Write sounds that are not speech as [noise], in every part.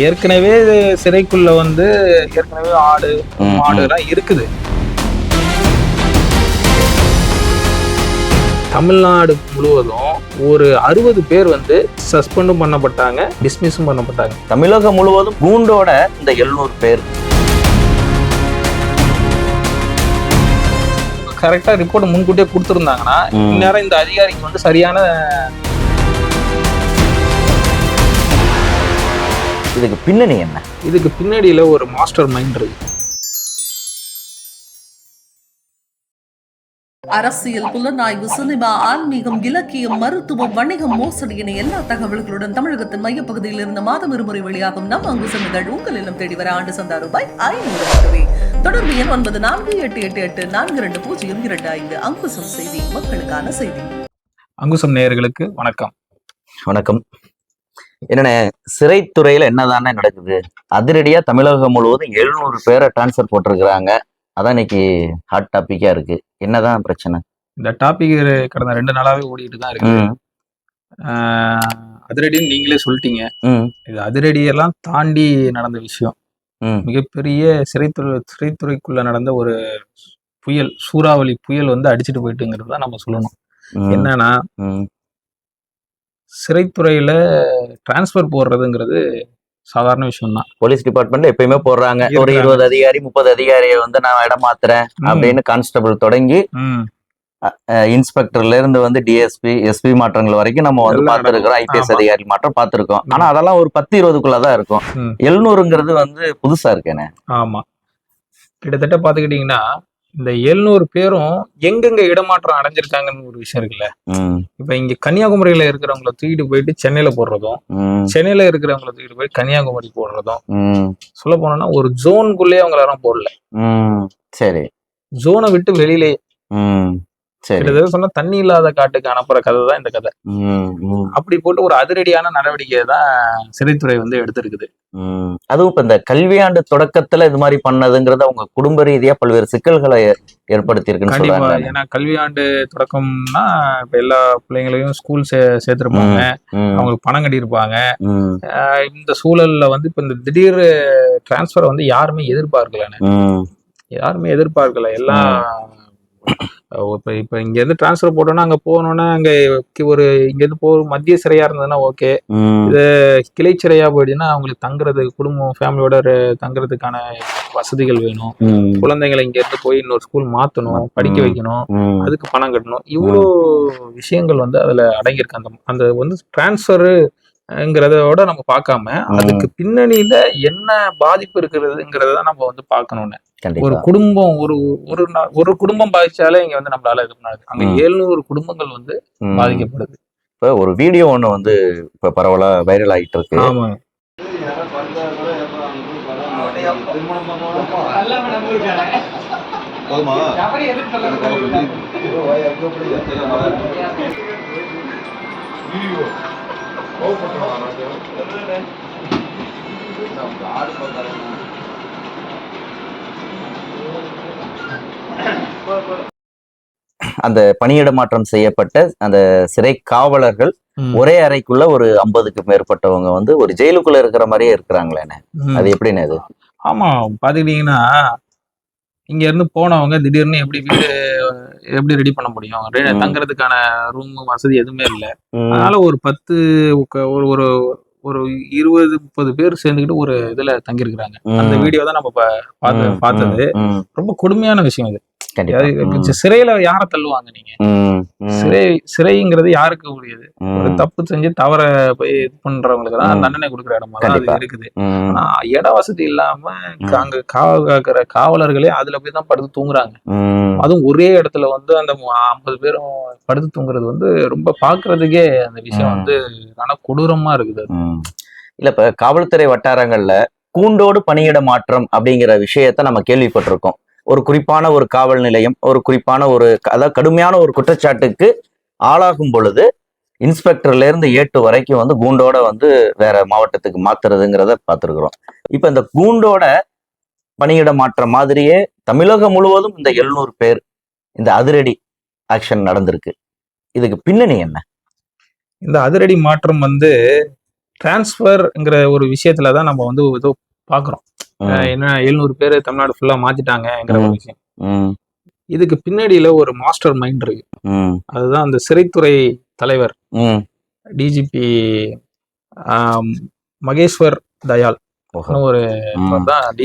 ஏற்கனவே சிறைக்குள்ள வந்து ஏற்கனவே ஆடு மாடு எல்லாம் இருக்குது. தமிழ்நாடு முழுவதும் ஒரு அறுபது பேர் வந்து சஸ்பெண்டும் பண்ணப்பட்டாங்க டிஸ்மிஸும் பண்ணப்பட்டாங்க. தமிழகம் முழுவதும் கூண்டோட இந்த எழுநூறு பேர். கரெக்டா ரிப்போர்ட் முன்கூட்டியே கொடுத்துருந்தாங்கன்னா. இந்நேரம் இந்த அதிகாரிக்கு வந்து சரியான இதுக்கு பின்னணி என்ன? இதுக்கு பின்னாடியில ஒரு மாஸ்டர் மைண்ட் இருக்கு. அரசியல் புலனாய்வு சினிமா ஆன்மீகம் இலக்கியம் மருத்துவம் வணிகம் மோசடி என எல்லா தகவல்களுடன் தமிழகத்தின் மையப்பகுதியில் இருந்து மாதம் இருமுறை வெளியாகும் நம் அங்குசம் நிகழ்வு உங்கள் இல்லம் தேடி வர ஆண்டு சந்தா ரூபாய் ஐநூறு மட்டுமே. தொடர்பு எண் ஒன்பது நான்கு எட்டு எட்டு எட்டு நான்கு ரெண்டு பூஜ்ஜியம் இரண்டு ஐந்து. அங்குசம் செய்தி மக்களுக்கான செய்தி. அங்குசம் நேயர்களுக்கு வணக்கம். வணக்கம். என்னண்ணே சிறைத்துறையில என்னதானே நடக்குது? அதிரடியா தமிழகம் முழுவதும் எழுநூறு பேரை டிரான்ஸ்ஃபர் போட்டிருக்கிறாங்க. அதான் இன்னைக்கு ஹாட் டாபிக்கா இருக்கு. என்னதான் பிரச்சனை? இந்த டாபிக் கடந்த ரெண்டு நாளாவே ஓடிட்டு தான் இருக்கு. அதிரடின்னு நீங்களே சொல்லிட்டீங்க. இது அதிரடியெல்லாம் தாண்டி நடந்த விஷயம். மிகப்பெரிய சிறைத்துறை சிறைத்துறைக்குள்ள நடந்த ஒரு புயல் சூறாவளி புயல் வந்து அடிச்சிட்டு போயிட்டுங்கிறது தான் நம்ம சொல்லணும். என்னன்னா சிறைத்துறையில டிரான்ஸ்ஃபர் போடுறதுங்கிறது சாதாரண விஷயம் தான் போலீஸ் டிபார்ட்மெண்ட் எப்பயுமே போடுறாங்க. ஒரு. இருபது அதிகாரி முப்பது அதிகாரியை வந்து நான் இடம் மாத்துறேன் அப்படின்னு கான்ஸ்டபிள் தொடங்கி இன்ஸ்பெக்டர்ல இருந்து வந்து டிஎஸ்பி எஸ்பி மாற்றங்கள் வரைக்கும் நம்ம வந்து எல்லாம் பார்த்திருக்கிறோம். ஐபிஎஸ். அதிகாரி மாற்றம் பார்த்திருக்கோம். ஆனா. அதெல்லாம் ஒரு பத்து இருபதுக்குள்ளதான் இருக்கும். எழுநூறுங்கிறது வந்து புதுசா இருக்கேனே. ஆமா. கிட்டத்தட்ட பாத்துக்கிட்டீங்கன்னா இந்த எழுநூறு பேரும் எங்கெங்க இடமாற்றம் அடைஞ்சிருக்காங்கன்னு ஒரு விஷயம் இருக்குல்ல. இப்ப இங்க கன்னியாகுமரியில இருக்கிறவங்கள தூக்கிட்டு போயிட்டு சென்னையில போடுறதும் சென்னையில இருக்கிறவங்கள தூக்கிட்டு போய் கன்னியாகுமரி போடுறதும் சொல்ல போனோம்னா ஒரு ஜோனுக்குள்ளேயே அவங்க யாரும் போடல. சரி. ஜோனை விட்டு வெளியிலே கிட்டத்தட்ட சொன்னா தண்ணி இல்லாத காட்டுக்கு அனுப்புற கதை தான் இந்த கதை. அப்படி போட்டு ஒரு அதிரடியான நடவடிக்கையை தான் சிறைத்துறை வந்து எடுத்திருக்குது. அதுவும் இப்ப இந்த கல்வியாண்டு தொடக்கத்துல இது மாதிரி பண்ணதுங்கிறது அவங்க குடும்ப ரீதியா பல்வேறு சிக்கல்களை ஏ- ஏற்படுத்தியிருக்குன்னு கண்டிப்பா. சொல்றாங்க. ஏன்னா கல்வியாண்டு தொடக்கம்னா இப்ப எல்லா பிள்ளைங்களையும் ஸ்கூல் சே சேர்த்திருப்பாங்க. அவங்களுக்கு பணம் கட்டியிருப்பாங்க. இந்த சூழல்ல வந்து இப்ப இந்த திடீர் டிரான்ஸ்ஃபர் வந்து யாருமே எதிர்பார்க்கலன்னு யாருமே எதிர்பார்க்கல. எல்லாம் இப்ப இப்ப இங்க இருந்து டிரான்ஸ்ஃபர் போட்டோம்னா அங்க போனோம்னா அங்க ஒரு இங்க இருந்து போ மத்திய சிறையா இருந்ததுன்னா ஓகே ம், கிளை சிறையா போயிடுச்சுன்னா அவங்களுக்கு தங்குறதுக்கு குடும்பம் ஃபேமிலியோட தங்குறதுக்கான வசதிகள் வேணும். குழந்தைங்களை இங்க இருந்து போய் இன்னொரு ஸ்கூல் மாத்தணும் படிக்க. வைக்கணும். அதுக்கு பணம் கட்டணும். இவ்வளோ விஷயங்கள் வந்து அதுல அடங்கியிருக்கு. அந்த அந்த வந்து டிரான்ஸ்ஃபருங்கிறதோட நம்ம பார்க்காம அதுக்கு பின்னணியில என்ன பாதிப்பு இருக்கிறதுங்கிறத நம்ம வந்து பார்க்கணும்னு. ஒரு குடும்பம் ஒரு ஒரு ஒரு குடும்பம் பாதிச்சாலே இங்க வந்து நம்மளால இது பண்ணாது. அங்க. எழுநூறு குடும்பங்கள் வந்து. பாதிக்கப்படுது. இப்ப ஒரு வீடியோ ஒண்ணு வந்து இப்ப பரவலா வைரல் ஆயிட்டு இருக்கு. ஆமா. போதுமா? அந்த பணியிட மாற்றம் செய்யப்பட்ட அந்த சிறை காவலர்கள். ஒரே அறைக்குள்ள ஒரு ஐம்பதுக்கு மேற்பட்டவங்க வந்து ஒரு ஜெயிலுக்குள்ள இருக்கிற மாதிரியே இருக்கிறாங்களேண்ணே. அது எப்படின்னு அது ஆமா பாத்துக்கிட்டீங்கன்னா இங்க இருந்து போனவங்க திடீர்னு எப்படி வீடு எப்படி ரெடி பண்ண முடியும். தங்குறதுக்கான ரூம் வசதி எதுவுமே இல்ல. அதனால ஒரு பத்து ஒரு ஒரு இருபது முப்பது பேர் சேர்ந்துக்கிட்டு ஒரு இதுல தங்கியிருக்கிறாங்க. அந்த வீடியோ தான் நம்ம பார்த்தது. ரொம்ப கொடுமையான விஷயம் இது. சிறையில யார தள்ளுவாங்க நீங்க? சிறை சிறைங்கிறது யாருக்கு உரியது? ஒரு தப்பு செஞ்சு தவற போய் இது பண்றவங்களுக்கு தான். தண்டனை கொடுக்குற இடமா அது கண்டிப்பா. இருக்குது. ஆனா இட வசதி இல்லாம அங்க காவல் காக்கிற காவலர்களே அதுல போய் தான் படுத்து தூங்குறாங்க. அதுவும் ஒரே இடத்துல வந்து அந்த ஐம்பது பேரும் படுத்து தூங்குறது வந்து ரொம்ப பாக்குறதுக்கே அந்த விஷயம். வந்து ஆனா கொடூரமா இருக்குது. இல்ல இப்ப காவல்துறை வட்டாரங்கள்ல கூண்டோடு பணியிட மாற்றம் அப்படிங்கிற விஷயத்த நம்ம கேள்விப்பட்டிருக்கோம். ஒரு குறிப்பான ஒரு காவல் நிலையம் ஒரு குறிப்பான ஒரு அதாவது கடுமையான ஒரு குற்றச்சாட்டுக்கு ஆளாகும் பொழுது இன்ஸ்பெக்டர்ல இருந்து ஏட்டு வரைக்கும் வந்து கூண்டோட வந்து வேற மாவட்டத்துக்கு மாத்துறதுங்கிறத பார்த்துருக்குறோம். இப்போ இந்த கூண்டோட பணியிட மாற்ற மாதிரியே தமிழகம் முழுவதும் இந்த எழுநூறு பேர் இந்த அதிரடி ஆக்ஷன் நடந்திருக்கு. இதுக்கு பின்னணி என்ன? இந்த அதிரடி மாற்றம் வந்து டிரான்ஸ்ஃபர்ங்கிற ஒரு விஷயத்துல தான் நம்ம வந்து ஏதோ பார்க்குறோம். என்ன எழுநூறு பேர் தமிழ்நாடு ஃபுல்லா மாத்திட்டாங்கங்கிற ஒரு. விஷயம் இதுக்கு பின்னாடியில ஒரு மாஸ்டர் மைண்ட் இருக்கு. அதுதான் அந்த சிறைத்துறை தலைவர். டிஜிபி மகேஸ்வர் தயால். ஒரு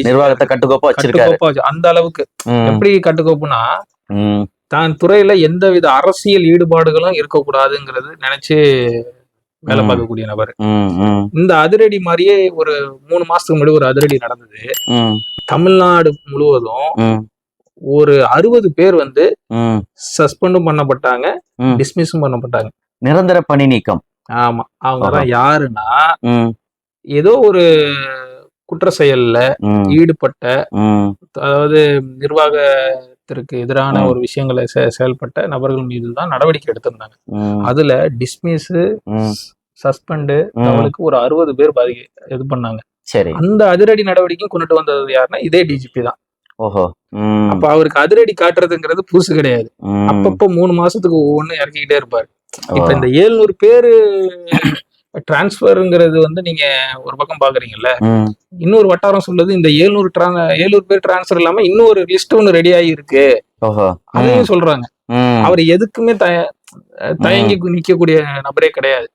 நிர்வாகத்தை கட்டுக்கோப்பா வச்சிருக்காரு. அந்த அளவுக்கு. எப்படி கட்டுக்கோப்புனா தான் துறையில எந்தவித அரசியல் ஈடுபாடுகளும் இருக்கக்கூடாதுங்கிறது நினைச்சு வேலை. பார்க்கக்கூடிய நபர். இந்த அதிரடி மாதிரியே ஒரு மூணு மாசத்துக்கு முன்னாடி ஒரு அதிரடி நடந்தது. தமிழ்நாடு முழுவதும் ஒரு அறுபது பேர் வந்து சஸ்பெண்டும் பண்ணப்பட்டாங்க. டிஸ்மிஸும் பண்ணப்பட்டாங்க. நிரந்தர பணி நீக்கம். ஆமா. அவங்க தான் யாருன்னா ஏதோ ஒரு குற்ற செயல்ல ஈடுபட்ட அதாவது நிர்வாகத்திற்கு எதிரான. ஒரு விஷயங்களை செயல்பட்ட நபர்கள் மீது தான் நடவடிக்கை எடுத்திருந்தாங்க. அதுல டிஸ்மிஸ். சஸ்பெண்டு ம். அவளுக்கு ஒரு அறுபது பேர் பாதிக்க இது பண்ணாங்க. சரி. அந்த அதிரடி நடவடிக்கையும் கொண்டுட்டு வந்தது யாருன்னா இதே டிஜிபி தான். ஓஹோ. அப்ப அவருக்கு அதிரடி காட்டுறதுங்கிறது புதுசு கிடையாது. அப்பப்போ மூணு மாசத்துக்கு ஒவ்வொன்னு இறக்கிக்கிட்டே இருப்பாரு. இப்ப. இந்த ஏழ்நூறு பேரு டிரான்ஸ்பர்ங்கிறது வந்து நீங்க ஒரு பக்கம் பாக்குறீங்கல்ல? இன்னொரு வட்டாரம் சொல்லுது இந்த ஏழ்நூறு ஏழ்நூறு பேர் டிரான்ஸ்பர் இல்லாம இன்னொரு லிஸ்ட் ஒன்னு ரெடி ஆகி இருக்கு அதையும் சொல்றாங்க. அவர் எதுக்குமே தய தயங்கி நிக்கக்கூடிய நபரே கிடையாது.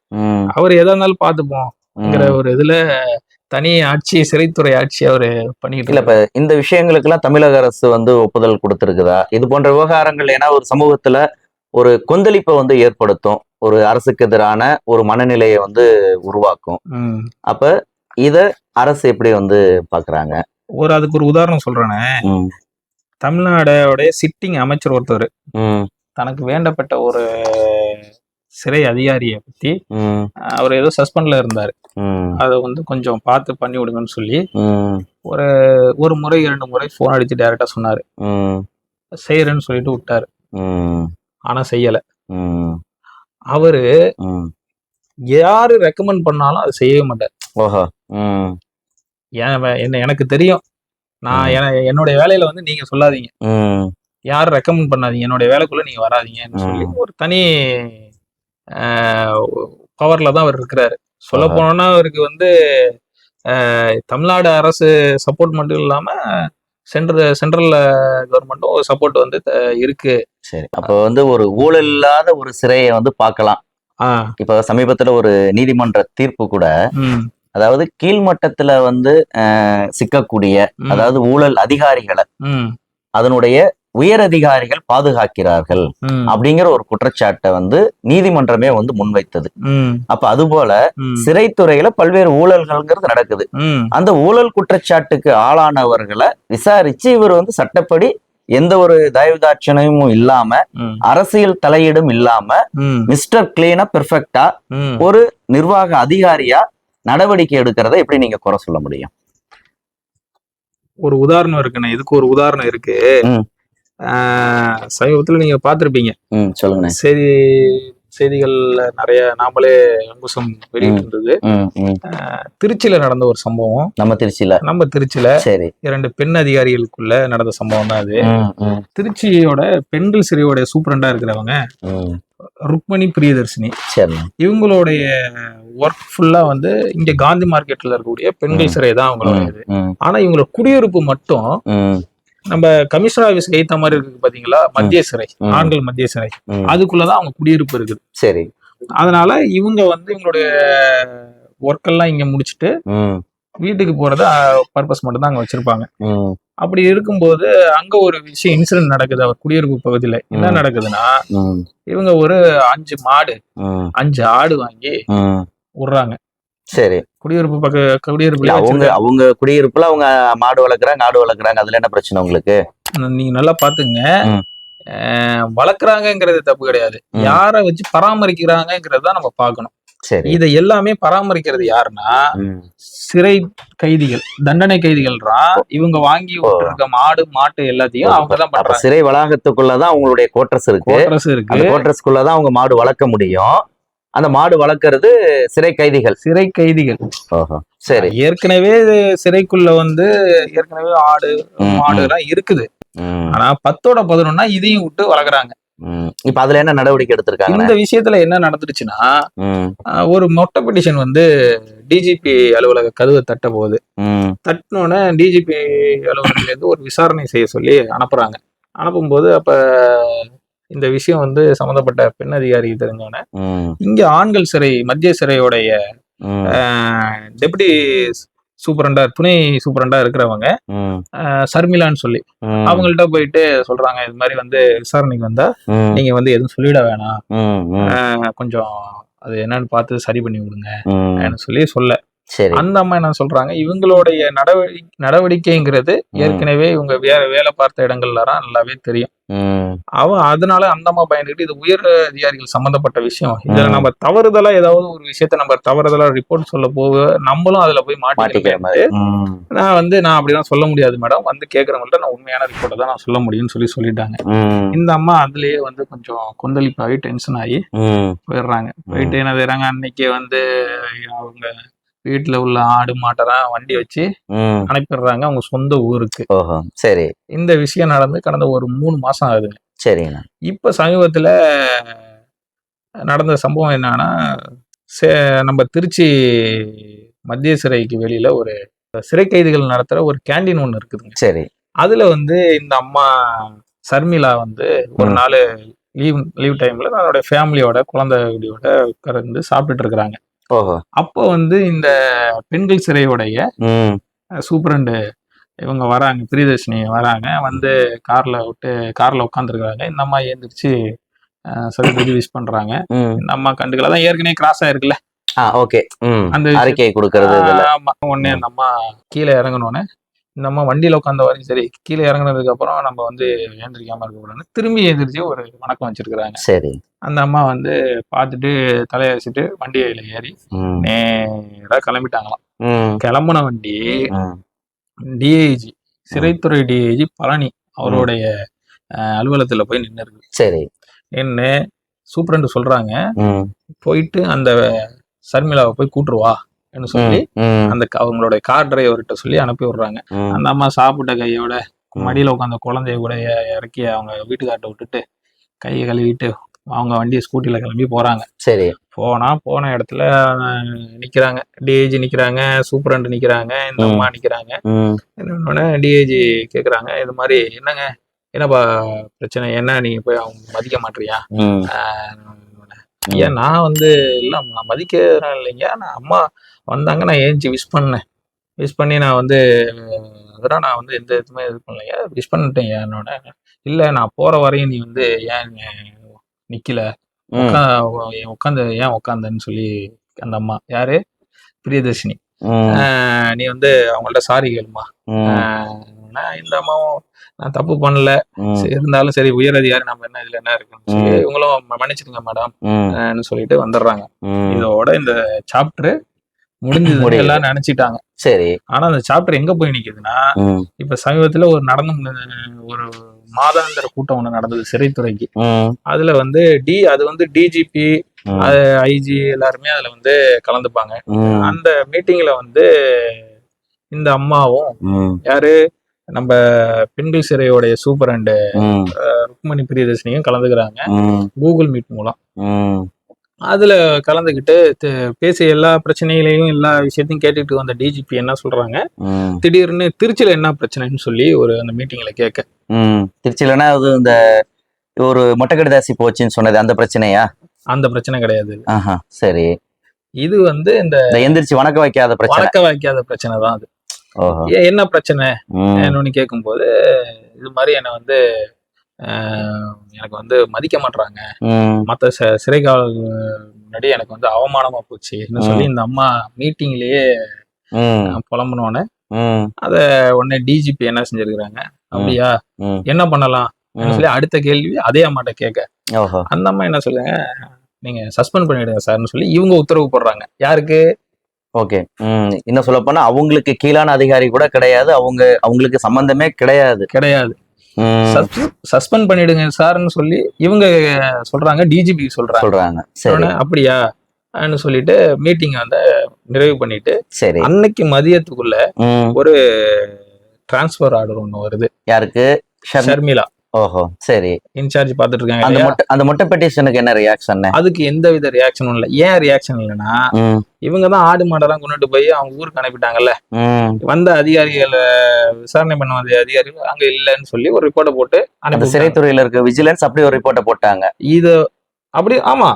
அவர் எதா இருந்தாலும் பாத்துப்போம்ங்கிற. ஒரு இதுல தனி ஆட்சி சிறைத்துறை ஆட்சி அவரு பண்ணிட்டு இல்ல. இப்ப இந்த விஷயங்களுக்கு எல்லாம் தமிழக அரசு வந்து ஒப்புதல் கொடுத்திருக்குதா? இது போன்ற விவகாரங்கள் ஏன்னா ஒரு சமூகத்துல ஒரு கொந்தளிப்பை வந்து ஏற்படுத்தும். ஒரு அரசுக்கு எதிரான ஒரு மனநிலையை வந்து உருவாக்கும். அப்ப இத அரசு எப்படி வந்து பாக்குறாங்க? ஒரு அதுக்கு ஒரு உதாரணம் சொல்றேனே. தமிழ்நாடோடைய சிட்டிங் அமைச்சர் ஒருத்தர். தனக்கு வேண்டப்பட்ட ஒரு சிறை அதிகாரியை பத்தி அவர் ஏதோ சஸ்பெண்ட்ல இருந்தாரு. அதை வந்து கொஞ்சம் பார்த்து பண்ணி விடுங்கன்னு சொல்லி ஒரு ஒரு முறை இரண்டு முறை ஃபோன் அடிச்சு டைரக்டா சொன்னாரு. செய்யறேன்னு சொல்லிட்டு விட்டாரு. ஆனா செய்யல. அவரு. யாரு ரெக்கமெண்ட் பண்ணாலும் அதை செய்யவே மாட்டார். ஓஹோ. என்ன எனக்கு தெரியும். நான் என்னுடைய வேலையில வந்து நீங்க சொல்லாதீங்க. யாரும் ரெக்கமெண்ட் பண்ணாதீங்க. என்னுடைய வேலைக்குள்ள நீங்க வராதீங்கன்னு சொல்லி. ஒரு தனி பவர்ல தான் அவர் இருக்கிறாரு. சொல்ல. போனோம்னா அவருக்கு வந்து தமிழ்நாடு அரசு சப்போர்ட் மட்டும் இல்லாம சென்ட்ரல் சென்ட்ரல் கவர்மெண்ட்டும் சப்போர்ட் வந்து இருக்கு. சரி. அப்ப வந்து ஒரு ஊழல் இல்லாத ஒரு சிறையை வந்து பார்க்கலாம். இப்ப சமீபத்துல ஒரு நீதிமன்ற தீர்ப்பு கூட அதாவது கீழ்மட்டத்துல வந்து சிக்கக்கூடிய அதாவது ஊழல் அதிகாரிகளை அதனுடைய உயர் அதிகாரிகள் பாதுகாக்கிறார்கள் அப்படிங்கிற ஒரு குற்றச்சாட்டை வந்து நீதிமன்றமே வந்து முன்வைத்தது. அப்ப அது போல சிறைத்துறையில பல்வேறு ஊழல்கள்ங்கிறது நடக்குது. அந்த ஊழல் குற்றச்சாட்டுக்கு ஆளானவர்களை விசாரிச்சு இவர் வந்து சட்டப்படி எந்த ஒரு தயவுதாட்சணையும் இல்லாம அரசியல் தலையீடும் இல்லாம மிஸ்டர் கிளீனா பெர்ஃபெக்டா. ஒரு நிர்வாக அதிகாரியா நடவடிக்கை எடுக்கிறத எப்படி நீங்க குறை சொல்ல முடியும்? ஒரு உதாரணம் இருக்குண்ணே. இதுக்கு ஒரு உதாரணம் இருக்கு. சமீபத்துல நீங்க பார்த்திருப்பீங்க. ம் சொல்லுங்க செய்தி செய்திகள்ல நிறைய நாமளே அங்குசம் வெளியிட்டிருந்தது. திருச்சியில நடந்த ஒரு சம்பவம். நம்ம திருச்சியில நம்ம திருச்சியில சரி. இரண்டு பெண் அதிகாரிகளுக்குள்ள நடந்த சம்பவம் தான் அது. திருச்சியோட பெண்கள் சிறையோட சூப்பரண்டா இருக்கிறவங்க ருக்மணி பிரியதர்ஷினி. சரி. இவங்களுடைய ஒர்க் ஃபுல்லா வந்து இங்க காந்தி மார்க்கெட்ல இருக்கக்கூடிய பெண்கள் சிறை தான் அவங்களோட இது ஆனா இவங்களோட குடியிருப்பு மட்டும் நம்ம கமிஷனர் ஆபீஸ்க்கு ஏத்த மாதிரி இருக்கு பாத்தீங்களா? மத்திய சிறை. ஆண்கள் மத்திய சிறை. அதுக்குள்ளதான் அவங்க குடியிருப்பு இருக்குது. சரி. அதனால இவங்க வந்து இவங்களுடைய ஒர்க் எல்லாம் இங்க முடிச்சுட்டு வீட்டுக்கு போறத பர்பஸ் மட்டும் தான் அங்க வச்சிருப்பாங்க. அப்படி இருக்கும்போது அங்க ஒரு விஷயம் இன்சிடென்ட் நடக்குது. அவர் குடியிருப்பு பகுதியில. என்ன. நடக்குதுன்னா இவங்க ஒரு அஞ்சு மாடு அஞ்சு ஆடு வாங்கி விடுறாங்க. சரி. குடியிருப்பு பக்க இல்ல குடியிருப்புல அவங்க. அவங்க குடியிருப்புல அவங்க மாடு வளர்க்குறாங்க ஆடு வளர்க்குறாங்க. அதுல என்ன பிரச்சனை உங்களுக்கு? நீங்க நல்லா பாத்துங்க. வளர்க்குறாங்கங்கிறது தப்பு கிடையாது. யாரை வச்சு பராமரிக்கிறாங்கிறத தான் நம்ம பார்க்கணும். சரி. இதை எல்லாமே பராமரிக்கிறது யாருன்னா சிறை கைதிகள் தண்டனை கைதிகள்றான் இவங்க வாங்கி விட்டுருக்க மாடு மாட்டு எல்லாத்தையும் அவங்க தான் பண்றாங்க. சிறை வளாகத்துக்குள்ளதான் அவங்களுடைய கோட்ரஸ் இருக்கு. கோட்ரஸ் இருக்கு. கோட்ரஸ்க்குள்ளதான் அவங்க மாடு வளர்க்க முடியும். அந்த மாடு வளர்க்கறது சிறை கைதிகள். சிறை கைதிகள். சரி. ஏற்கனவே சிறைக்குள்ள வந்து ஏற்கனவே ஆடு மாடு எல்லாம் இருக்குது. ஆனா பத்தோட பதினொன்னா இதையும் விட்டு வளர்க்குறாங்க. இப்ப அதுல என்ன நடவடிக்கை எடுத்திருக்காங்க? இந்த விஷயத்துல என்ன நடந்துருச்சுன்னா ஒரு மொட்டை பெட்டிஷன் வந்து டிஜிபி அலுவலக கதவை தட்ட போகுது தட்டினோடனே டிஜிபி அலுவலகத்திலேருந்து ஒரு விசாரணை செய்ய சொல்லி அனுப்புறாங்க. அனுப்பும்போது அப்ப இந்த விஷயம் வந்து சம்மந்தப்பட்ட பெண் அதிகாரி தெரிஞ்சோடனே ம். இங்க ஆண்கள் சிறை மத்திய சிறையோடைய டெபுட்டி சூப்பரண்டா துணை சூப்பரண்டா இருக்கிறவங்க சர்மிளான்னு சொல்லி அவங்கள்ட்ட போயிட்டு சொல்றாங்க இது மாதிரி வந்து விசாரணைக்கு வந்தா நீங்க வந்து எதுவும் சொல்லிட வேணாம். கொஞ்சம் அது என்னன்னு பார்த்து சரி பண்ணி விடுங்க சொல்லி சொல்ல. சரி. அந்த அம்மா என்ன சொல்றாங்க? இவங்களுடைய நடவடி நடவடிக்கைங்கிறது ஏற்கனவே இவங்க வேற வேலை பார்த்த இடங்கள்லாம் நல்லாவே தெரியும். அவ அதனால அந்த அம்மா பயந்துக்கிட்டு இது உயர் அதிகாரிகள் சம்பந்தப்பட்ட விஷயம். இதுல. நம்ம தவறுதலா ஏதாவது ஒரு விஷயத்த நம்ம தவறுதலா ரிப்போர்ட் சொல்ல போக நம்மளும் அதுல போய் மாட்டிக்கிற மாட்டிக்கிற மாதிரி. ம். நான் வந்து நான் அப்படிலாம் சொல்ல முடியாது மேடம். வந்து கேட்கறவங்கள்ட்ட நான் உண்மையான ரிப்போர்ட்டை தான் நான் சொல்ல முடியும்னு சொல்லி சொல்லிட்டாங்க. இந்த அம்மா அதுலயே வந்து கொஞ்சம் கொந்தளிப்பாகி டென்ஷன் ஆகி போயிடுறாங்க. போயிட்டு என்ன செய்றாங்க? அன்னைக்கு வந்து அவங்க வீட்டுல உள்ள ஆடு மாட்டெல்லாம் வண்டி வச்சு அனுப்பிடுறாங்க. அவங்க சொந்த ஊருக்கு. சரி. இந்த விஷயம் நடந்து கடந்த ஒரு மூணு மாசம் ஆகுதுங்க சரிங்கண்ணா. இப்ப சமீபத்துல நடந்த சம்பவம் என்னன்னா நம்ம திருச்சி மத்திய சிறைக்கு வெளியில ஒரு சிறை கைதிகள் நடத்துற ஒரு கேண்டீன் ஒண்ணு இருக்குதுங்க. சரி. அதுல வந்து இந்த அம்மா சர்மிளா வந்து ஒரு. நாள் லீவ் லீவ் டைம்ல அதோட ஃபேமிலியோட குழந்தையோட உட்கார்ந்து சாப்பிட்டுட்டு இருக்கிறாங்க. அப்போ வந்து இந்த பெண்கள் சிறையுடைய சூப்பரண்டு இவங்க வராங்க பிரியதர்ஷினி வராங்க வந்து கார்ல விட்டு கார்ல உட்காந்துருக்காங்க இந்த அம்மா ஏந்திரிச்சு சரி விஷ் பண்றாங்க. இந்த அம்மா கண்டுக்கல. தான் ஏற்கனவே கிராஸ் ஆயிருக்குல்ல. ஓகே. அந்த அறிக்கை கொடுக்கறது உடனே அந்த அம்மா கீழே இறங்கணுன்னே இந்த அம்மா வண்டியில உட்காந்த வரைக்கும் சரி கீழே இறங்குனதுக்கு அப்புறம் நம்ம வந்து ஏந்திரிக்காம இருக்க கூடாது திரும்பி எந்திரிச்சு ஒரு வணக்கம் வச்சிருக்கிறாங்க. சரி. அந்த அம்மா வந்து பார்த்துட்டு தலையடிச்சிட்டு வண்டியில ஏறி நேரா கிளம்பிட்டாங்களாம். கிளம்புன வண்டி டிஐஜி சிறைத்துறை டிஐஜி பழனி அவருடைய அலுவலகத்துல போய் நின்று இருக்கு சரி. நின்று சூப்பரண்டு சொல்றாங்க போயிட்டு அந்த சர்மிளாவை போய் கூட்டுருவா சொல்லி அந்த அவங்களுடைய கார் டிரைவர்கிட்ட சொல்லி அனுப்பி விடுறாங்க. அந்த அம்மா சாப்பிட்ட கையோட. மடியில உட்காந்த குழந்தைய கூட இறக்கி அவங்க வீட்டுக்கார்ட்ட விட்டுட்டு கையை கழுவிட்டு அவங்க வண்டியை ஸ்கூட்டில கிளம்பி போறாங்க. சரி. போனா போன இடத்துல நிக்கிறாங்க. டிஐஜி நிக்கிறாங்க. சூப்பரண்டு நிக்கிறாங்க. இந்த. அம்மா நிக்கிறாங்க. ம். என்னோட டிஐஜி கேக்குறாங்க. இது மாதிரி என்னங்க என்னப்பா பிரச்சனை? என்ன நீங்க போய் அவங்க மதிக்க மாட்டியா ஐயா நான் வந்து இல்ல நான் மதிக்கிறேன் இல்லைங்க. நான் அம்மா வந்தாங்க. நான் ஏஞ்சி விஷ் பண்ணேன். விஷ் பண்ணி நான் வந்து அதெல்லாம் நான் வந்து எந்த இதுவுமே இது பண்ணலைங்க. விஷ் பண்ணிட்டேன். என்னோட இல்ல நான் போற வரையும் நீ வந்து ஏன் நிக்கல. உட்காந்து ஏன் உட்காந்தன்னு சொல்லி அந்த அம்மா. யாரு? பிரியதர்ஷினி. நீ வந்து அவங்கள்ட்ட சாரி கேளுமா. இந்த அம்மாவும் நான் தப்பு பண்ணல. இருந்தாலும் சரி உயர் அதிகாரி நம்ம என்ன இதுல என்ன இருக்குன்னு சொல்லி. இவங்களும் ம- மன்னிச்சிடுங்க மேடம் சொல்லிட்டு வந்துடுறாங்க. இதோட இந்த சாப்டர் முடிஞ்சது. எல்லாம் நினைச்சிட்டாங்க. சரி. ஆனா அந்த சாப்டர் எங்க போய் நிக்குதுன்னா இப்ப சமீபத்துல ஒரு நடந்து ஒரு மாதாந்திர கூட்டம் ஒண்ணு நடந்தது சிறைத்துறைக்கு. அதுல வந்து டி அது வந்து டிஜிபி ஐஜி எல்லாருமே அதுல வந்து கலந்துப்பாங்க. அந்த மீட்டிங்ல வந்து இந்த அம்மாவும் யாரு? நம்ம பெண்கள் சிறையோடைய சூப்பரண்டு ம் ருக்மணி பிரியதர்ஷினியும் கலந்துக்கிறாங்க. கூகுள் மீட் மூலம். அதுல கலந்துக்கிட்டு பேசிய எல்லா பிரச்சனைகளையும் எல்லா விஷயத்தையும் கேட்டுட்டு வந்த டிஜிபி என்ன சொல்றாங்க? திடீர்னு திருச்சியில என்ன பிரச்சனைன்னு சொல்லி ஒரு அந்த மீட்டிங்ல கேட்க. திருச்சியிலனா அது இந்த ஒரு மொட்டைக்கடிதாசி போச்சுன்னு சொன்னது அந்த பிரச்சனையா? அந்த பிரச்சனை கிடையாது. ஆஹா சரி. இது வந்து இந்த எந்திரிச்சு வணக்க வைக்காத பிரச்சனை. வழக்க வைக்காத பிரச்சனை தான் அது. என்ன பிரச்சனை? என்னன்னு கேட்கும்போது இது மாதிரி என்னை வந்து எனக்கு வந்து மதிக்க மாட்றாங்க. ம். மற்ற சிறை காவல் முன்னாடி எனக்கு வந்து அவமானமா போச்சு. சொல்லி இந்த அம்மா மீட்டிங்லயே ம். புலம்புனோடனே ம். உடனே டிஜிபி என்ன செஞ்சிருக்கிறாங்க? அப்படியா? என்ன பண்ணலாம். சொல்லி அடுத்த கேள்வி அதே அம்மாட்ட கேட்க. அந்த அம்மா என்ன சொல்லுங்க நீங்க சஸ்பெண்ட் பண்ணிடுங்க சார்னு சொல்லி இவங்க உத்தரவு போடுறாங்க. யாருக்கு? ஓகே. இன்னும் சொல்ல போனா அவங்களுக்கு கீழான அதிகாரி கூட கிடையாது. அவங்க அவங்களுக்கு சம்பந்தமே கிடையாது. கிடையாது. சஸ்பெண்ட் பண்ணிடுங்க சார்னு சொல்லி இவங்க சொல்றாங்க டிஜிபி சொல்றாங்க. சொல்றாங்க. சரி. அப்படியா? சொல்லிட்டு மீட்டிங் வந்து நிறைவு பண்ணிட்டு சரி. அன்னைக்கு மதியத்துக்குள்ள ஒரு டிரான்ஸ்ஃபர் ஆர்டர் ஒண்ணு வருது. யாருக்கு? ஷர்மி- ஷர்மிளா. ஓஹோ சரி. இன்சார்ஜ் பாத்துட்டு இருக்காங்க அந்த? மொட்டை அந்த மொட்டை பெட்டிஷனுக்கு என்ன ரியாக்ஷன் அதுக்கு எந்த வித ரியாக்ஷனும் இல்ல. ஏன் ரியாக்ஷன் இல்லைன்னா இவங்க தான் ஆடு மாடெல்லாம் கொண்டுட்டு போய் அவங்க ஊருக்கு அனுப்பிட்டாங்கல்ல? வந்த அதிகாரிகளை விசாரணை பண்ண வந்த அதிகாரிகள் அங்க இல்லைன்னு சொல்லி ஒரு ரிப்போர்ட்டை போட்டு அந்த சிறைத்துறையில இருக்க விஜிலன்ஸ் அப்படி ஒரு ரிப்போர்ட்டை போட்டாங்க. இது அப்படி ஆமா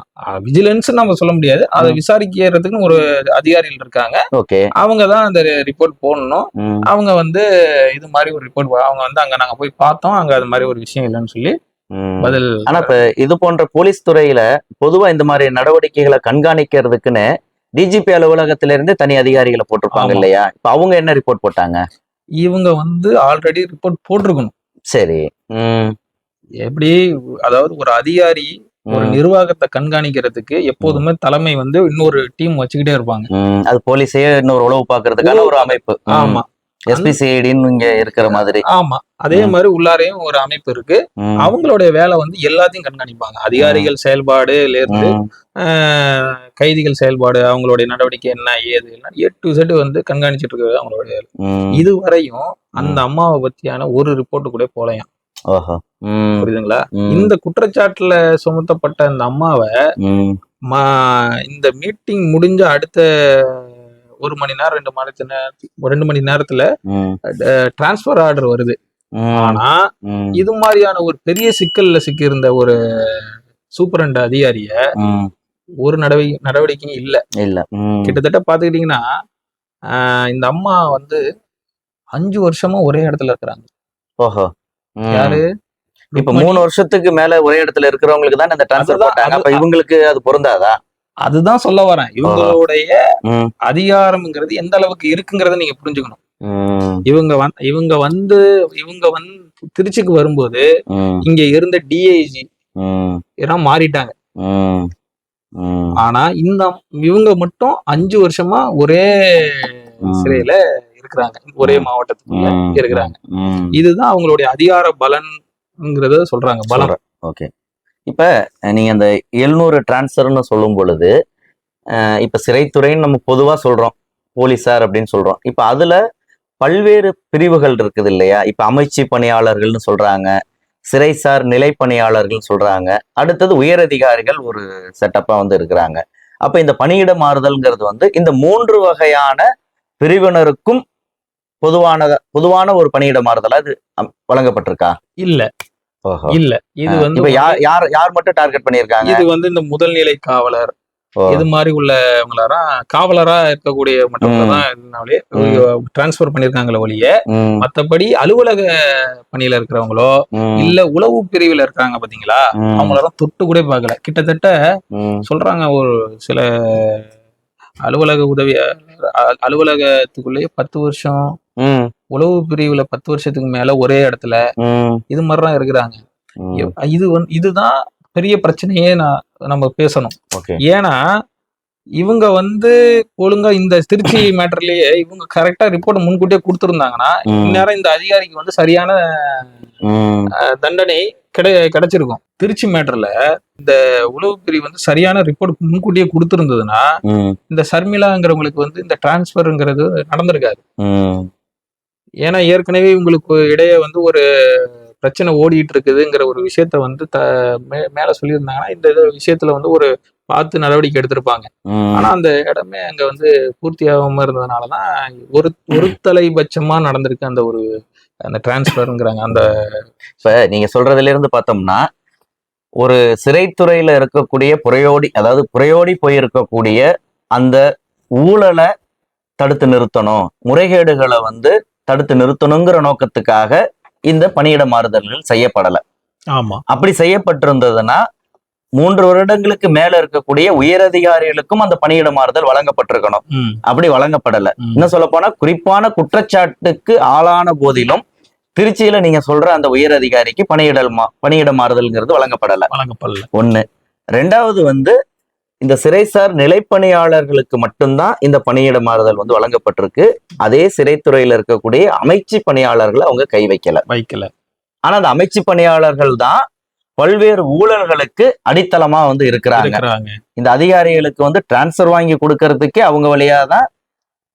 விஜிலன்ஸ் நம்ம சொல்ல முடியாது. அதை விசாரிக்கிறதுக்குன்னு ஒரு அதிகாரிகள் இருக்காங்க. ஓகே. அவங்க தான் அந்த ரிப்போர்ட் போடணும். அவங்க வந்து இது மாதிரி ஒரு ரிப்போர்ட் அவங்க வந்து அங்க நாங்க போய் பார்த்தோம். அங்க அது மாதிரி ஒரு விஷயம் இல்லைன்னு சொல்லி பதில் ஆனா இப்ப இது போன்ற போலீஸ் துறையில பொதுவா இந்த மாதிரி நடவடிக்கைகளை கண்காணிக்கிறதுக்குன்னு டிஜிபி அலுவலகத்தில இருந்து தனி அதிகாரிகளை போட்டிருப்பாங்க. இல்லையா? இப்ப அவங்க என்ன ரிப்போர்ட் போட்டாங்க? இவங்க வந்து ஆல்ரெடி ரிப்போர்ட் போட்டிருக்கணும். சரி. எப்படி அதாவது ஒரு அதிகாரி ஒரு நிர்வாகத்தை கண்காணிக்கிறதுக்கு எப்போதுமே தலைமை வந்து இன்னொரு டீம் வச்சுக்கிட்டே இருப்பாங்க. அது போலீஸே இன்னொரு உளவு பாக்குறதுக்கான ஒரு அமைப்பு. ஆமா. எஸ்பிசிஐடின்னு இங்க இருக்கிற மாதிரி. ஆமா. அதே. மாதிரி உள்ளாரையும் ஒரு அமைப்பு இருக்கு. அவங்களுடைய வேலை வந்து எல்லாத்தையும் கண்காணிப்பாங்க. அதிகாரிகள் செயல்பாடுல இருந்து கைதிகள் செயல்பாடு அவங்களுடைய நடவடிக்கை என்ன ஏது என்ன ஏ டு செட் வந்து கண்காணிச்சிட்டு இருக்கிறது அவங்களுடைய வேலை. இதுவரையும் அந்த அம்மாவை பத்தியான ஒரு ரிப்போர்ட் கூட போலையாம். புரியுதுங்களா? இந்த குற்றச்சாட்டுல சுமத்தப்பட்ட இந்த அம்மாவை இந்த மீட்டிங் முடிஞ்ச அடுத்த ஒரு மணி நேரம் ரெண்டு மணி நேரத்துல ரெண்டு மணி நேரத்துல டிரான்ஸ்பர் ஆர்டர் வருது. ஆனா இது மாதிரியான ஒரு பெரிய சிக்கல்ல சிக்கியிருந்த ஒரு சூப்பரண்ட் அதிகாரிய. ஒரு நடவடிக்கை நடவடிக்கையும் இல்ல. இல்ல. கிட்டத்தட்ட பாத்துக்கிட்டீங்கன்னா இந்த அம்மா வந்து அஞ்சு வருஷமா ஒரே இடத்துல இருக்கிறாங்க. ஓஹோ. யாரு? இப்ப. மூணு வருஷத்துக்கு மேல ஒரே இடத்துல இருக்கிறவங்களுக்கு தான் இந்த டிரான்ஸ்பர் போட்டாங்க. அப்ப இவங்களுக்கு அது பொருந்தாதா? அதுதான் சொல்ல வரேன். இவங்களுடைய அதிகாரம்ங்கிறது எந்த அளவுக்கு இருக்குங்கிறத நீங்க புரிஞ்சுக்கணும். இவங்க இவங்க வந்து இவங்க வந்து திருச்சிக்கு வரும்போது இங்க இருந்த டிஐஜி எல்லாம் மாறிட்டாங்க. ஆனா இந்த இவங்க மட்டும் அஞ்சு வருஷமா ஒரே. சிறையில இருக்கிறாங்க. ஒரே மாவட்டத்துக்குள்ள இருக்கிறாங்க. இதுதான் அவங்களுடைய அதிகார பலன்ங்கிறத சொல்றாங்க. பலம். ஓகே. இப்ப நீங்க அந்த எழுநூறு டிரான்ஸ்ஃபர்னு சொல்லும் பொழுது இப்ப சிறைத்துறைன்னு நம்ம பொதுவா சொல்றோம். போலீசார் அப்படின்னு சொல்றோம். இப்ப அதுல பல்வேறு பிரிவுகள் இருக்குது இல்லையா? இப்ப அமைச்சு பணியாளர்கள்னு சொல்றாங்க. சிறைசார் நிலை பணியாளர்கள் சொல்றாங்க. அடுத்தது உயரதிகாரிகள் ஒரு செட்டப்பா வந்து இருக்கிறாங்க. அப்ப இந்த பணியிட மாறுதல்ங்கிறது வந்து இந்த மூன்று வகையான பிரிவினருக்கும் பொதுவான பொதுவான ஒரு பணியிட மாறுதலா இது வழங்கப்பட்டிருக்கா? இல்ல. இல்ல. இது வந்து யார் யார் மட்டும் டார்கெட் பண்ணிருக்காங்க இது வந்து இந்த முதல்நிலை காவலர். இது மாதிரி உள்ளவங்களாம் காவலரா இருக்கக்கூடிய மட்டும் ம். தான் இருந்தாலே டிரான்ஸ்பர் பண்ணிருக்காங்களே ஒழிய மத்தபடி அலுவலக பணியில இருக்கிறவங்களோ இல்ல உளவு பிரிவுல இருக்காங்க பாத்தீங்களா ம், அவங்களெல்லாம் தொட்டு கூட பார்க்கல. கிட்டத்தட்ட சொல்றாங்க ஒரு சில அலுவலக உதவி அலுவலகத்துக்குள்ளேயே பத்து வருஷம் உளவு பிரிவுல பத்து வருஷத்துக்கு மேல ஒரே இடத்துல இது மாதிரிலாம் இருக்கிறாங்க. இது இதுதான் பெரிய பிரச்சனையே நான் நம்ம பேசணும். ஏன்னா இவங்க வந்து ஒழுங்கா இந்த திருச்சி [coughs] மேட்டர்லயே இவங்க கரெக்டா ரிப்போர்ட் முன்கூட்டியே கொடுத்துருந்தாங்கன்னா இந்நேரம் இந்த அதிகாரிக்கு வந்து சரியான தண்டனை கிடை கிடைச்சிருக்கும். திருச்சி மேட்டர்ல இந்த உளவு பிரிவு வந்து சரியான ரிப்போர்ட் முன்கூட்டியே கொடுத்துருந்ததுன்னா இந்த சர்மிளாங்கிறவங்களுக்கு வந்து இந்த டிரான்ஸ்ஃபருங்கிறது நடந்திருக்காது. ஏன்னா ஏற்கனவே இவங்களுக்கு இடையே வந்து ஒரு பிரச்சனை ஓடிட்டு இருக்குதுங்கிற ஒரு விஷயத்த வந்து த மே- மேல சொல்லியிருந்தாங்கன்னா இந்த விஷயத்துல வந்து ஒரு பார்த்து நடவடிக்கை எடுத்திருப்பாங்க. ஆனா அந்த இடமே அங்க வந்து பூர்த்தி ஆகாம இருந்ததுனாலதான் ஒரு ஒரு தலைபட்சமா நடந்திருக்கு அந்த ஒரு அந்த டிரான்ஸ்பருங்கிறாங்க அந்த இப்ப நீங்க சொல்றதுல இருந்து பார்த்தோம்னா ஒரு சிறைத்துறையில இருக்கக்கூடிய புறையோடி அதாவது புறையோடி போயிருக்கக்கூடிய அந்த ஊழலை தடுத்து நிறுத்தணும் முறைகேடுகளை வந்து தடுத்து நிறுத்தணுங்கிற நோக்கத்துக்காக இந்த பணியிட மாறுதல்கள் செய்யப்படல. ஆமா. அப்படி செய்யப்பட்டிருந்ததுன்னா மூன்று வருடங்களுக்கு மேல இருக்கக்கூடிய உயரதிகாரிகளுக்கும் அந்த பணியிட மாறுதல் வழங்கப்பட்டிருக்கணும். அப்படி வழங்கப்படல. இன்னும் சொல்ல போனா குறிப்பான குற்றச்சாட்டுக்கு ஆளான போதிலும் திருச்சியில நீங்க சொல்ற அந்த உயர் அதிகாரிக்கு பணியிடல் பணியிட மாறுதல்ங்கிறது வழங்கப்படல. வழங்கப்படல. ஒண்ணு. ரெண்டாவது வந்து இந்த சிறைசார் நிலைப்பணியாளர்களுக்கு மட்டும்தான் இந்த பணியிட மாறுதல் வந்து வழங்கப்பட்டிருக்கு. அதே சிறைத்துறையில இருக்கக்கூடிய அமைச்சு பணியாளர்களை அவங்க கை வைக்கல. வைக்கல. ஆனா அந்த அமைச்சு பணியாளர்கள் தான் பல்வேறு ஊழல்களுக்கு அடித்தளமா வந்து இருக்கிறாங்க. இந்த அதிகாரிகளுக்கு வந்து டிரான்ஸ்ஃபர் வாங்கி கொடுக்கறதுக்கே அவங்க வழியா தான்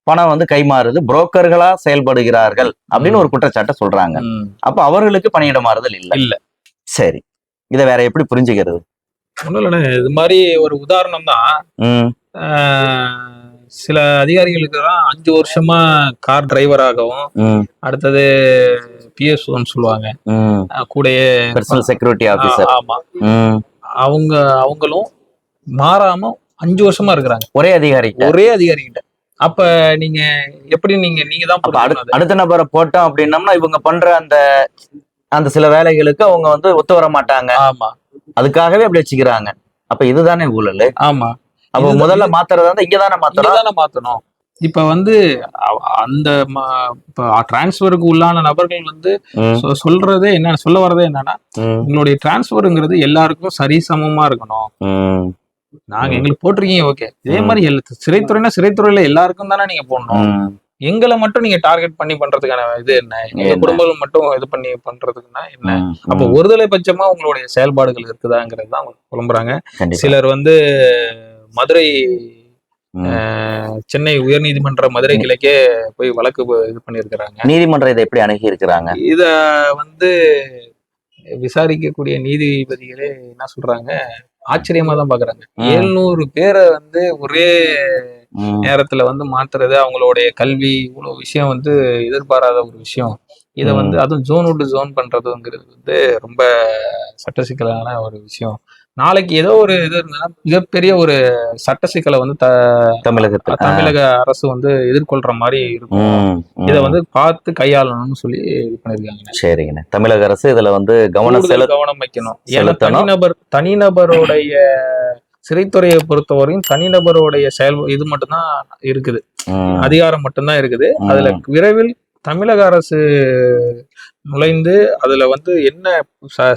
பணம் வந்து கைமாறுது. புரோக்கர்களா செயல்படுகிறார்கள் அப்படின்னு ஒரு குற்றச்சாட்டை சொல்றாங்க. அப்ப அவர்களுக்கு பணியிட மாறுதல் இல்ல. இல்ல. சரி. இதை வேற எப்படி புரிஞ்சுக்கிறது? இல்லைண்ணே இது மாதிரி ஒரு உதாரணம் தான் சில அதிகாரிகளுக்கு தான் அஞ்சு வருஷமா கார் டிரைவராகவும் அடுத்தது பிஎஸ்ஓன்னு சொல்லுவாங்க. கூடயே பர்சனல் செக்யூரிட்டி ஆபீசர் ஆ- ஆமா. அவங்க அவங்களும் மாறாம அஞ்சு வருஷமா இருக்கிறாங்க. ஒரே அதிகாரிக்கு ஒரே அதிகாரி கிட்ட அப்ப நீங்க எப்படி நீங்க நீங்க தான் அடுத்த நபரை போட்டோம் அப்படின்னம்னா இவங்க பண்ற அந்த அந்த சில வேலைகளுக்கு அவங்க வந்து ஒத்து வர மாட்டாங்க. ஆமா. அதுக்காகவே அப்படி வச்சுக்கிறாங்க. அப்ப இதுதானே ஊழல்? ஆமா. அப்ப முதல்ல மாத்துறதா இருந்தா இங்கதானே மாத்துறோம் இங்கதானே மாத்தணும். இப்ப வந்து அந்த டிரான்ஸ்ஃபருக்கு உள்ளான நபர்கள் வந்து சொல்றதே என்ன சொல்ல வர்றதே என்னன்னா உங்களுடைய டிரான்ஸ்ஃபருங்கிறது எல்லாருக்கும் சரிசமமா இருக்கணும். ம், நாங்க எங்களுக்கு போட்டிருக்கீங்க ஓகே. இதே மாதிரி எல்லா- சிறைத்துறைனா சிறைத்துறையில எல்லாருக்கும் தானே நீங்க போடணும். எங்களை மட்டும் நீங்க டார்கெட் பண்ணி பண்றதுக்கான இது என்ன? எங்க? குடும்பங்கள் மட்டும் இது பண்ணி பண்றதுக்குன்னா என்ன? அப்ப. ஒருதலை பட்சமா உங்களுடைய செயல்பாடுகள் இருக்குதாங்கிறது தான் புலம்புறாங்க. சிலர் வந்து மதுரை சென்னை உயர்நீதிமன்ற மதுரை கிளைக்கே போய் வழக்கு இது பண்ணியிருக்கிறாங்க. நீதிமன்றம் இதை எப்படி அணுகி இருக்கிறாங்க இத வந்து விசாரிக்கக்கூடிய நீதிபதிகளே என்ன சொல்றாங்க? ஆச்சரியமா தான் பாக்குறாங்க. எழுநூறு பேரை வந்து ஒரே நேரத்துல வந்து மாத்துறது அவங்களுடைய கல்வி இவ்வளவு விஷயம் வந்து எதிர்பாராத ஒரு விஷயம். இதை வந்து அதுவும் ஜோன் விட்டு ஜோன் பண்றதுங்கிறது வந்து ரொம்ப சட்ட சிக்கலான ஒரு விஷயம். நாளைக்கு ஏதோ ஒரு இது இருந்ததுன்னா மிகப்பெரிய ஒரு சட்ட சிக்கலை வந்து த தமிழகத்துல. தமிழக அரசு வந்து எதிர்கொள்ற மாதிரி இருக்கும். இதை வந்து பார்த்து கையாளணும்னு சொல்லி இது பண்ணிருக்காங்க. சரிங்கண்ணே. தமிழக அரசு இதுல வந்து கவனம் கவனம் வைக்கணும். ஏன்னா. தனிநபர் தனிநபருடைய சிறைத்துறையை பொறுத்தவரையும் தனிநபருடைய செயல் இது மட்டும்தான் இருக்குது. அதிகாரம் மட்டும்தான் இருக்குது. அதுல விரைவில் தமிழக அரசு நுழைந்து அதுல வந்து என்ன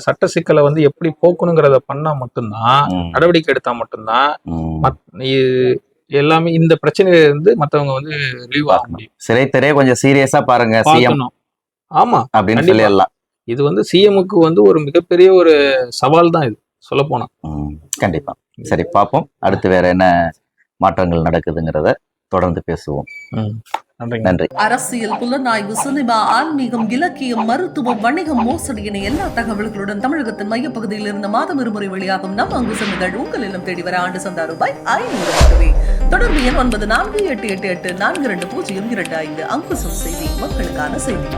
சட்ட சிக்கலை வந்து எப்படி போக்கணுங்கிறத பண்ணா மட்டும்தான் நடவடிக்கை எடுத்தா மட்டும்தான் எல்லாமே இந்த பிரச்சனையில இருந்து மத்தவங்க வந்து ரிலீவ் ஆக முடியும். சிறைத்துறையே கொஞ்சம் சீரியஸா பாருங்க சிஎம் ஆமா அப்படின்னு. சொல்லிடலாம். இது வந்து சிஎம்முக்கு வந்து ஒரு மிகப்பெரிய ஒரு சவால் தான் இது. சொல்ல போனா கண்டிப்பா. சரி பார்ப்போம். அடுத்து வேற என்ன மாற்றங்கள் நடக்குதுங்கிறத தொடர்ந்து பேசுவோம். நன்றி. அரசியல் புலனாய்வு சினிமா ஆன்மீகம் இலக்கியம் மருத்துவம் வணிகம் மோசடி என எல்லா தகவல்களுடன் தமிழகத்தின் மையப்பகுதியில் இருந்து மாதம் இருமுறை வெளியாகும் நம் அங்குசம் இதழ் உங்கள் இல்லம் தேடி வர ஆண்டு சந்தா ரூபாய் ஐநூறு மட்டுமே. தொடர்பு எண் ஒன்பது நான்கு எட்டு எட்டு எட்டு நான்கு இரண்டு பூஜ்ஜியம் இரண்டு ஐந்து. அங்குசம் செய்தி மக்களுக்கான செய்தி.